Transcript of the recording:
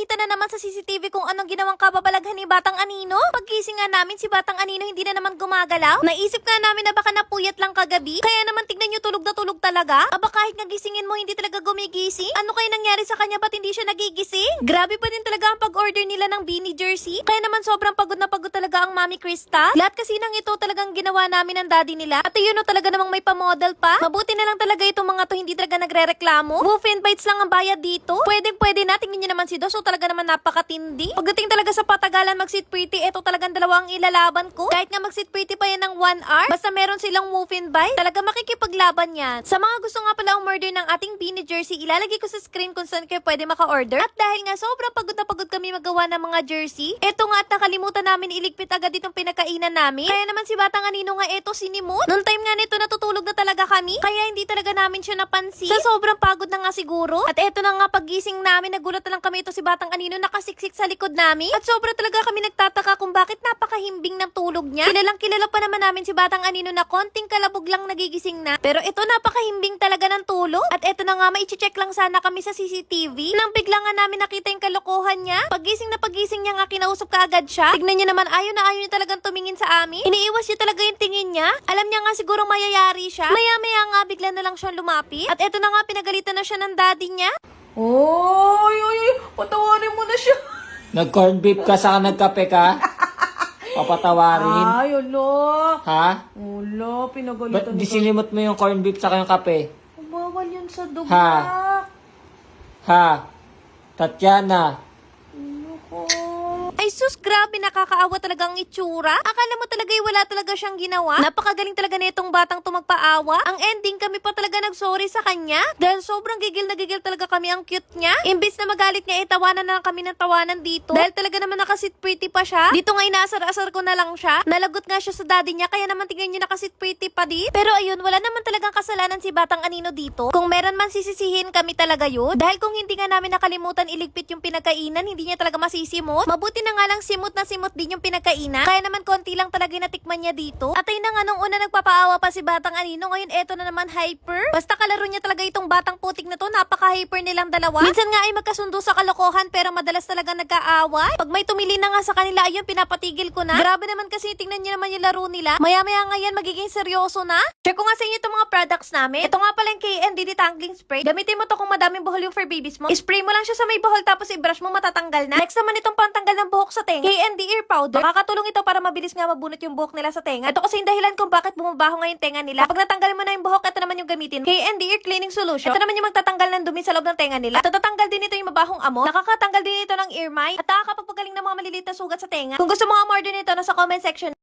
nakita na naman sa CCTV kung anong ginawang kababalaghan ni Batang Anino. Pagkising nga namin si Batang Anino hindi na naman gumagalaw. Naisip nga namin na baka napuyat lang kagabi. Kaya naman tignan nyo tulog na tulog talaga. Aba kahit nga gisingin mo hindi talaga gumigising. Ano kaya nangyari sa kanya ba't hindi siya nagigising? Grabe pa din talaga ang pag-order nila ng beanie jersey. Kaya naman sobrang pagod na pagod talaga ang Mami Krista. Lahat kasi nang ito talagang ginawa namin ng daddy nila. At yun no talaga namang may pamodel pa. Mabuti na lang talaga itong mga to hindi talaga nagre-reklamo. And bites lang ang bayad dito. Pwedeng pwede na. Tingnan nyo naman si Dos. Talaga naman napakatindi. Pagdating talaga sa patagalan mag-sit pretty, ito talagang dalawang ilalaban ko. Kahit nga mag-sit pretty pa yan ng 1 hour. Basta meron silang woof and bite. Talaga makikipaglaban yan. Sa mga gusto nga pala umorder ng ating beanie jersey, ilalagay ko sa screen kung saan kayo pwede maka-order. At dahil nga sobrang pagod na pagod kami magawa ng mga jersey, eto nga at nakalimutan namin iligpit agad itong pinakainan namin. Kaya naman si Batang Anino nga eto sinimot. Noong time nga nito natutulog na talaga kami, kaya hindi talaga namin siya napansin. Sa sobrang pagod na nga siguro. At eto na nga pagising namin, nagulat na lang kami ito si Batang Anino nakasiksik sa likod namin. At sobra talaga kami nagtataka kung bakit napakahimbing ng tulog niya. Kilalang kilala pa naman namin si Batang Anino na konting kalabog lang nagigising na. Pero ito napakahimbing talaga ng tulog. At eto na nga, maiche-check lang sana kami sa CCTV. Nang bigla nga namin nakita yung kalokohan niya. Pagising na pagising niya nga, kinausap ka agad siya. Tignan niya naman, ayaw na ayaw niya talagang tumingin sa amin. Iniiwas niya talaga yung tingin niya. Alam niya nga siguro mayayari siya. Maya-maya nga, bigla na lang siya lumapit. At eto na nga, pinagalitan na siya ng daddy niya. Oy, oy, oy, patawarin mo na siya. Nag-corn beef ka sa nagkape ka? Papatawarin. Ay, ulo. Ha? Ulo, Ba't pinagalitan sinimot mo yung corn beef sa yung kape? Bawal yan sa dugo. Ha? Ha? Tatiana? Ay sus, grabe nakakaawa talaga ang itsura. Akala mo talaga ay wala talaga siyang ginawa. Napakagaling talaga nitong batang to magpaawa. Ang ending kami pa talaga nagsorry sa kanya. Dahil sobrang gigil na gigil talaga kami ang cute niya. Imbis na magalit niya, itawanan na lang kami ng tawanan dito. Dahil talaga naman nakasit pretty pa siya. Dito nga inaasar-asar ko na lang siya. Nalagot nga siya sa daddy niya, kaya naman tingnan niyo nakasit pretty pa di. Pero ayun, wala naman talagang kasalanan si Batang Anino dito. Kung meron man sisisihin kami talaga yun. Dahil kung hindi nga namin nakalimutan iligpit yung pinakainan, hindi niya talaga masisimot. Mabuti na nga lang simot na simot din yung pinakainan. Kaya naman konti lang talaga natikman niya dito. At ayun na nga nung una nagpapaawa pa si Batang Anino, ngayon eto na naman hyper. Basta kalaro niya talaga itong batang putik na to, napaka-hyper nilang dalawa. Minsan nga ay magkasundo sa kalokohan pero madalas talaga nagkaaway. Pag may tumili na nga sa kanila, ayun pinapatigil ko na. Grabe naman kasi tingnan niyo naman yung laro nila. Maya-maya nga yan magiging seryoso na. Share ko nga sa inyo itong mga products namin. Ito nga pala yung KND detangling spray. Gamitin mo to kung madaming buhol yung for babies mo. Spray mo lang siya sa may buhol tapos i-brush mo matatanggal na. Next naman itong pantanggal ng buhok sa tenga. KND ear powder. Makakatulong ito para mabilis nga mabunot yung buhok nila sa tenga. Ito kasi yung dahilan kung bakit bumabaho nga yung tenga nila. Kapag natanggal mo na yung buhok, ito naman yung gamitin. KND ear cleaning solution. Ito naman yung magtatanggal ng dumi sa loob ng tenga nila. At tatatanggal din ito yung mabahong amo. Nakakatanggal din ito ng ear mite. At nakakapagpagaling ng mga maliliit na sugat sa tenga. Kung gusto mo nga order nito, nasa comment section